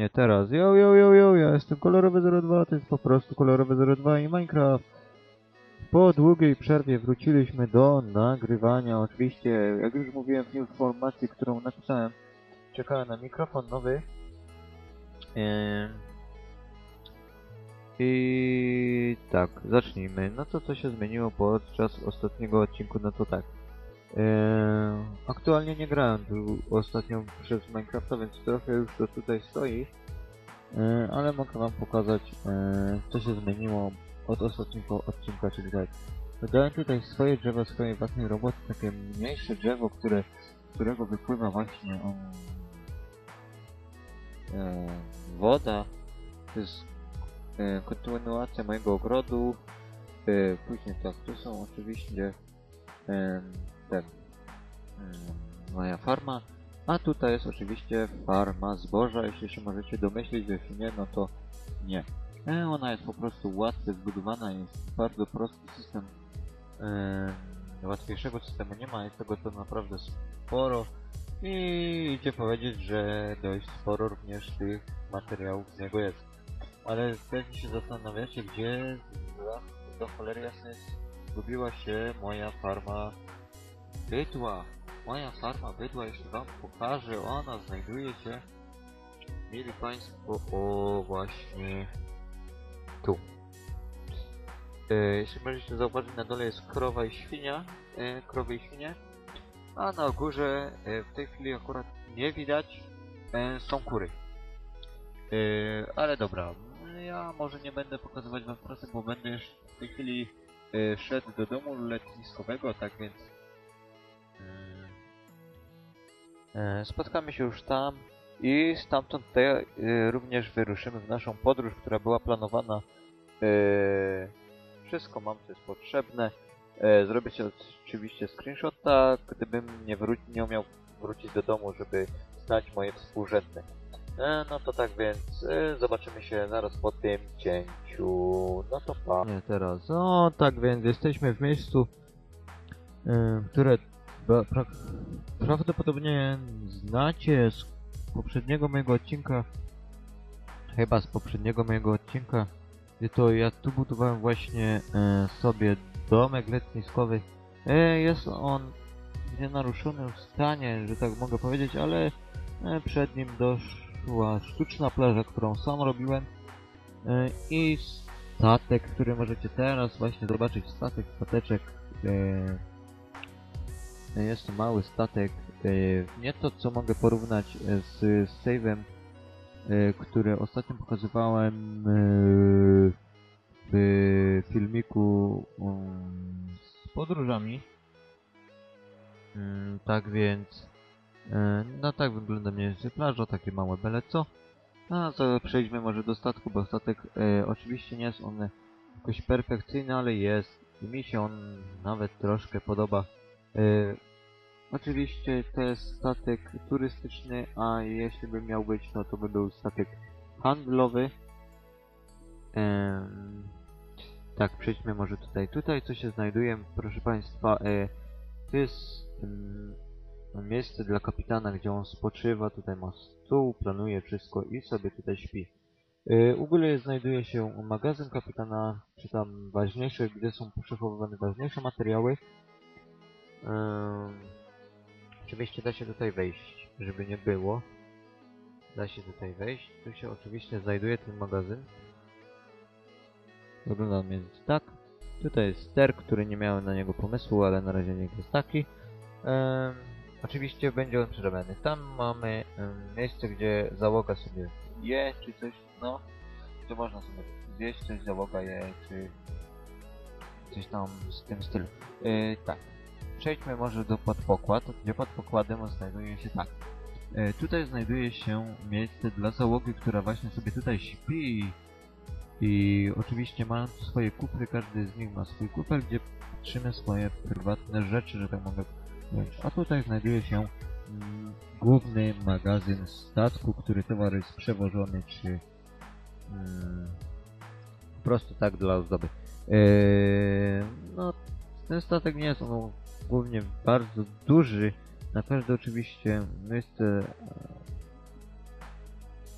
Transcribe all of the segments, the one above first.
Nie teraz. Yo, yo, yo, yo, ja jestem kolorowy 02, to jest po prostu kolorowy 02 i Minecraft. Po długiej przerwie wróciliśmy do nagrywania. Oczywiście, jak już mówiłem w informacji, którą napisałem, czekałem na mikrofon nowy. Em, I tak, zacznijmy. No to co się zmieniło podczas ostatniego odcinku, no to tak. Eee, aktualnie nie grałem tu ostatnio przez Minecrafta, więc trochę już to tutaj stoi. Eee, ale mogę wam pokazać, eee, co się zmieniło od ostatniego odcinka, czyli tak. Dodałem tutaj swoje drzewo, swojej własnej roboty, takie mniejsze drzewo, które, z którego wypływa właśnie um, eee, woda. To jest eee, kontynuacja mojego ogrodu. Eee, później tak, tu są oczywiście em, ten, mm, moja farma. A tutaj jest oczywiście farma zboża, jeśli się możecie domyślić, jeśli nie, no to nie. E, ona jest po prostu łatwo zbudowana, jest bardzo prosty system. E, łatwiejszego systemu nie ma, jest tego to naprawdę sporo. I idzie powiedzieć, że dość sporo również tych materiałów z niego jest. Ale pewnie się zastanawiacie, gdzie do cholery jasnej zgubiła się moja farma bydła. Moja farma bydła, jeśli wam pokażę, ona znajduje się, mieli państwo, o właśnie tu. E, jeśli możecie zauważyć, na dole jest krowa i świnia, e, krowy i świnie, a na górze e, w tej chwili akurat nie widać, e, są kury. E, ale dobra, ja może nie będę pokazywać wam trasy, bo będę już w tej chwili e, szedł do domu letniskowego, tak więc spotkamy się już tam i stamtąd tutaj e, również wyruszymy w naszą podróż, która była planowana. E, wszystko mam, co jest potrzebne. E, zrobię się oczywiście screenshota, gdybym nie, wró nie umiał wrócić do domu, żeby znać moje współrzędne. E, no to tak więc e, zobaczymy się zaraz po tym cięciu. No to pa. Nie teraz. O tak więc jesteśmy w miejscu, e, które pra pra prawdopodobnie znacie z poprzedniego mojego odcinka. Chyba z poprzedniego mojego odcinka. Gdzie to ja tu budowałem właśnie e, sobie domek letniskowy. E, jest on w nienaruszonym stanie, że tak mogę powiedzieć, ale e, przed nim doszła sztuczna plaża, którą sam robiłem. E, I statek, który możecie teraz właśnie zobaczyć. Statek, stateczek. Jest to mały statek. E, nie to, co mogę porównać e, z, save'em, e, który ostatnio pokazywałem w filmiku um, z podróżami. Tak więc, no tak wygląda mniej więcej plaża, takie małe bele co. A to przejdźmy może do statku, bo statek oczywiście nie jest on jakoś perfekcyjny, ale jest. I mi się on nawet troszkę podoba. E, oczywiście to jest statek turystyczny, a jeśli by miał być, no to by był statek handlowy. Em, tak, przejdźmy może tutaj. Tutaj co się znajduje, proszę Państwa, e, to jest em, miejsce dla kapitana, gdzie on spoczywa. Tutaj ma stół, planuje wszystko i sobie tutaj śpi. E, u góry znajduje się magazyn kapitana, czy tam ważniejsze, gdzie są przechowywane ważniejsze materiały. Em, oczywiście da się tutaj wejść, żeby nie było. Da się tutaj wejść. Tu się oczywiście znajduje ten magazyn. Wygląda on więc tak. Tutaj jest ster, który nie miałem na niego pomysłu, ale na razie niech jest taki. Em, oczywiście będzie on przerobiony. Tam mamy em, miejsce, gdzie załoga sobie je, czy coś, no. Gdzie można sobie zjeść coś, załoga je, czy coś tam z tym stylu. E, tak. Przejdźmy może do podpokład, gdzie pod pokładem znajduje się tak. E, tutaj znajduje się miejsce dla załogi, która właśnie sobie tutaj śpi. I oczywiście tu swoje kufry, każdy z nich ma swój kufer, gdzie trzyma swoje prywatne rzeczy, że tak mogę powiedzieć. A tutaj znajduje się mm, główny magazyn statku, który towar jest przewożony, czy mm, po prostu tak dla ozdoby. Eee, no, ten statek nie jest on głównie bardzo duży, na każde oczywiście miejsce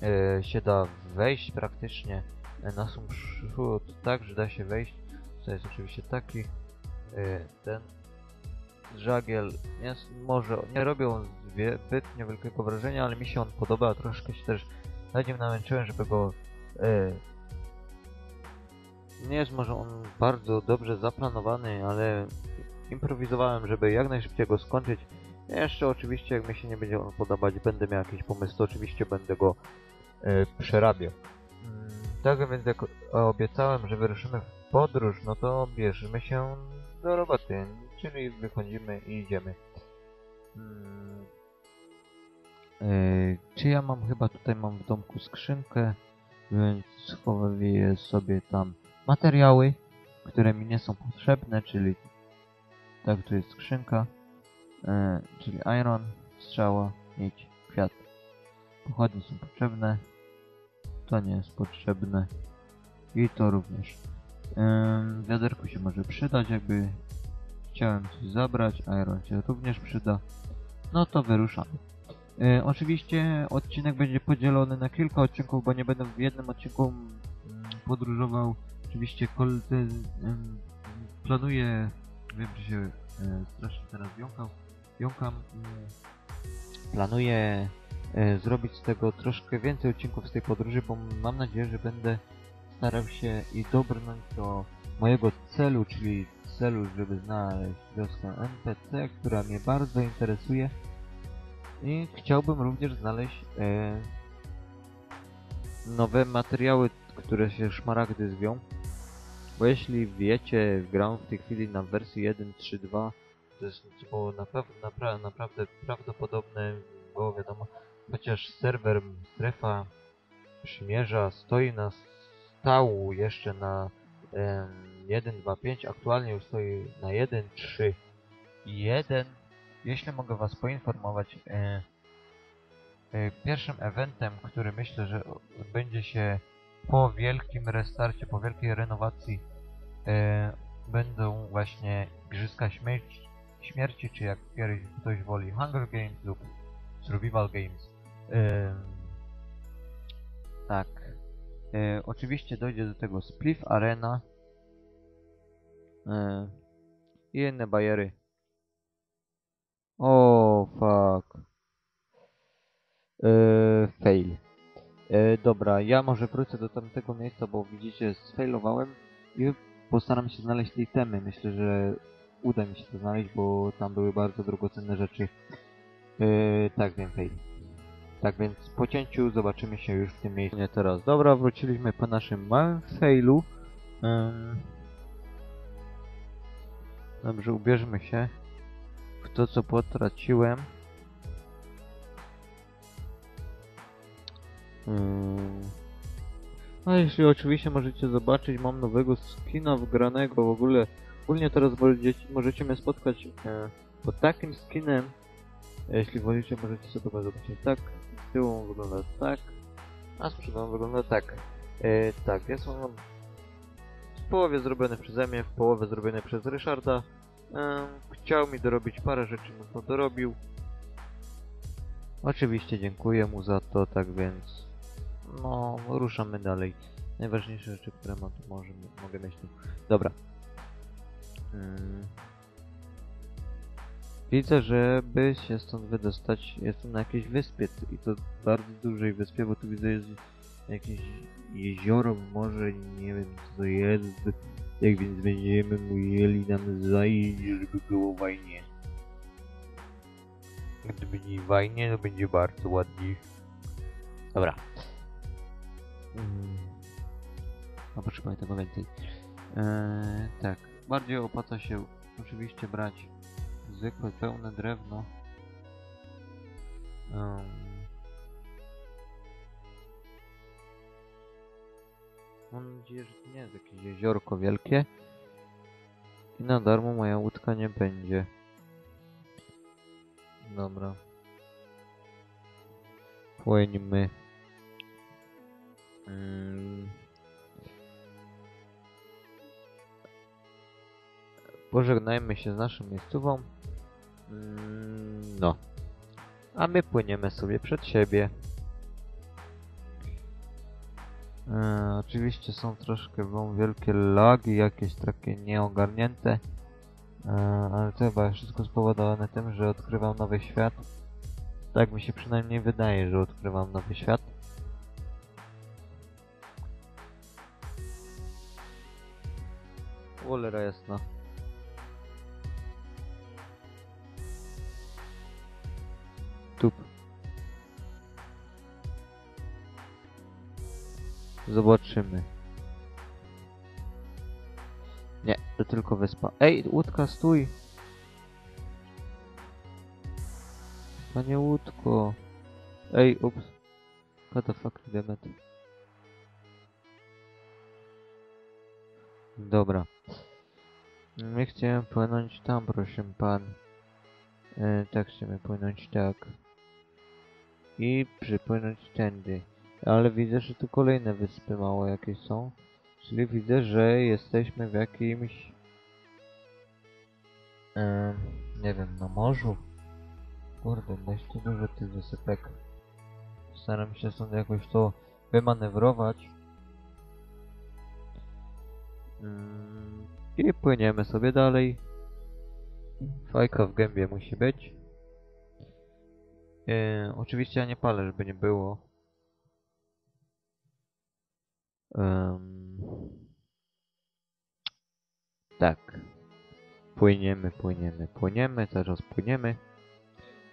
e, się da wejść praktycznie. E, na sam przód, tak, że da się wejść. To jest oczywiście taki e, ten żagiel. Jest, może nie robią zwie- zbyt niewielkiego wrażenia, ale mi się on podoba, troszkę się też nad nim namęczyłem, żeby go e, nie jest może on bardzo dobrze zaplanowany, ale improwizowałem, żeby jak najszybciej go skończyć. Jeszcze oczywiście, jak mi się nie będzie on podobać, będę miał jakieś pomysły, to oczywiście będę go e, przerabiał. Mm, tak więc jak obiecałem, że wyruszymy w podróż, no to bierzemy się do roboty, czyli wychodzimy i idziemy. Mm, e, czy ja mam chyba tutaj mam w domku skrzynkę, więc schowuję sobie tam materiały, które mi nie są potrzebne, czyli tak, tu jest skrzynka, e, czyli iron, strzała, miedź, kwiat. Pochodnie są potrzebne, to nie jest potrzebne i to również. Ym, wiaderku się może przydać, jakby chciałem coś zabrać, iron się również przyda. No to wyruszamy. E, oczywiście odcinek będzie podzielony na kilka odcinków, bo nie będę w jednym odcinku mm, podróżował. Oczywiście ym, planuję, wiem, że się e, strasznie teraz jąkał, jąkam, mm, planuję e, zrobić z tego troszkę więcej odcinków z tej podróży, bo mam nadzieję, że będę starał się i dobrnąć do mojego celu, czyli celu, żeby znaleźć wioskę NPC, która mnie bardzo interesuje i chciałbym również znaleźć e, nowe materiały, które się szmaragdy zwią. Bo jeśli wiecie, gram w tej chwili na wersji 1.3.2, to jest było naprawdę, naprawdę, prawdopodobne, bo wiadomo, chociaż serwer strefa przymierza stoi na stału jeszcze na em, 1.2.5, aktualnie już stoi na 1.3 i 1. Jeśli mogę Was poinformować, e, e, pierwszym eventem, który myślę, że odbędzie się po wielkim restarcie, po wielkiej renowacji, e, będą właśnie Igrzyska Śmierci, śmierci czy jak ktoś woli Hunger Games lub Survival Games. Em, tak. E, oczywiście dojdzie do tego Spliff Arena e, i inne bajery. O, fuck. E, fail. E, dobra, ja może wrócę do tamtego miejsca, bo widzicie, sfailowałem i postaram się znaleźć tej temy. Myślę, że uda mi się to znaleźć, bo tam były bardzo drogocenne rzeczy. E, tak fail. Tak więc po cięciu zobaczymy się już w tym miejscu. Nie teraz. Dobra, wróciliśmy po naszym małym failu. Dobrze, ubierzmy się w to, co potraciłem. A jeśli oczywiście możecie zobaczyć, mam nowego skina wgranego w ogóle. Ogólnie teraz możecie, mnie spotkać e, pod takim skinem. Jeśli wolicie, możecie sobie zobaczyć tak. Z tyłu wygląda tak, a z przodu wygląda tak. E, tak, jest on w połowie zrobiony przeze mnie, w połowie zrobiony przez Ryszarda. E, chciał mi dorobić parę rzeczy, no to dorobił. Oczywiście dziękuję mu za to, tak więc no, ruszamy dalej. Najważniejsze rzeczy, które mam tu może, mogę mieć tu. Dobra. Mm. Widzę, żeby się stąd wydostać, jestem na jakiejś wyspie i to bardzo dużej wyspie, bo tu widzę jest jakieś jezioro, morze, nie wiem co to jest. Jak więc będziemy musieli nam zajść, żeby było fajnie. Gdyby nie fajnie, to będzie bardzo ładnie. Dobra. Mm. No potrzebuję tego więcej. Eee, tak, bardziej opłaca się oczywiście brać zwykłe pełne drewno. Um. Mam nadzieję, że to nie jest jakieś jeziorko wielkie. I na darmo moja łódka nie będzie. Dobra. Płyńmy. Pożegnajmy się z naszą miejscową. No. A my płyniemy sobie przed siebie. E, oczywiście są troszkę są wielkie lagi, jakieś takie nieogarnięte. E, ale to chyba wszystko spowodowane tym, że odkrywam nowy świat. Tak mi się przynajmniej wydaje, że odkrywam nowy świat. Cholera jasna. Tup. Zobaczymy. Nie, to tylko wyspa. Ej, łódka, stój! Panie łódko. Ej, ups. What the fuck. Dobra. My chciałem płynąć tam, proszę pan. E, tak chcemy płynąć tak. I przypłynąć tędy. Ale widzę, że tu kolejne wyspy małe jakieś są. Czyli widzę, że jesteśmy w jakimś... em, nie wiem, na morzu. Kurde, dość tu dużo tych wysypek. Staram się stąd jakoś to wymanewrować. I płyniemy sobie dalej. Fajka w gębie musi być. E, oczywiście ja nie palę, żeby nie było. Em, tak. Płyniemy, płyniemy, płyniemy, zaraz płyniemy.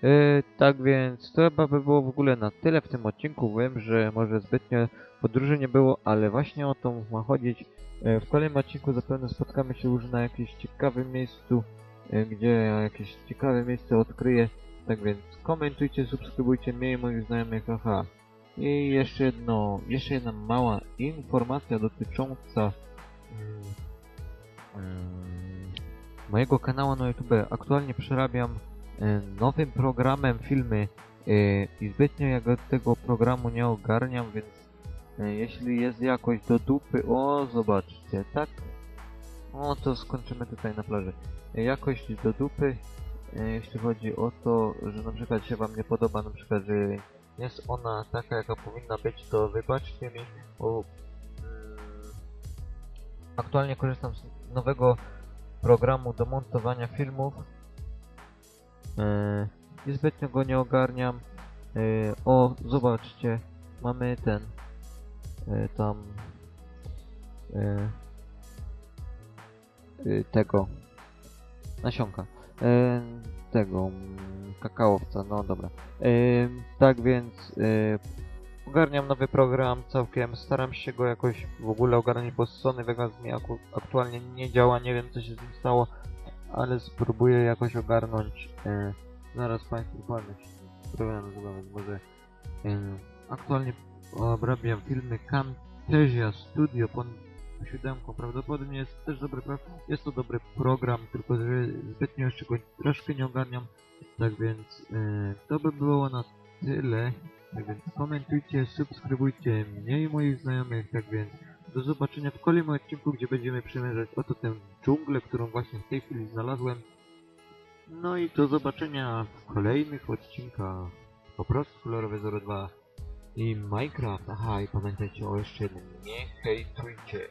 E, tak więc to chyba by było w ogóle na tyle w tym odcinku. Wiem, że może zbytnio podróży nie było, ale właśnie o to ma chodzić. E, w kolejnym odcinku zapewne spotkamy się już na jakimś ciekawym miejscu, e, gdzie ja jakieś ciekawe miejsce odkryję. Tak więc komentujcie, subskrybujcie mnie i moich znajomych, aha. I jeszcze jedno, jeszcze jedna mała informacja dotycząca mm, mm, mojego kanału na YouTube. Aktualnie przerabiam nowym programem filmy e, i zbytnio jak tego programu nie ogarniam, więc e, jeśli jest jakoś do dupy, o zobaczcie, tak? O to skończymy tutaj na plaży. Jakość do dupy, jeśli chodzi o to, że na przykład się wam nie podoba, na przykład, że jest ona taka, jaka powinna być, to wybaczcie mi, bo mm, aktualnie korzystam z nowego programu do montowania filmów e, i zbytnio go nie ogarniam. E, o, zobaczcie, mamy ten e, tam e, e, tego nasionka e, tego kakaowca, no dobra tak więc ogarniam nowy program całkiem, staram się go jakoś w ogóle ogarnąć, bo Sony Vegas mi aktualnie nie działa, nie wiem co się z nim stało, ale spróbuję jakoś ogarnąć. Y, zaraz Państwu powiem, program może y, aktualnie obrabiam filmy Camtasia Studio pod siódemką, prawdopodobnie jest też dobry pro jest to dobry program, tylko że zbytnio jeszcze go troszkę nie ogarniam, tak więc e, to by było na tyle. Tak więc komentujcie, subskrybujcie mnie i moich znajomych. Tak więc do zobaczenia w kolejnym odcinku, gdzie będziemy przemierzać oto tę dżunglę, którą właśnie w tej chwili znalazłem. No i do zobaczenia w kolejnych odcinkach. Po prostu kolorowe 02 i Minecraft. Aha, i pamiętajcie o jeszcze jednym. Nie hejtujcie.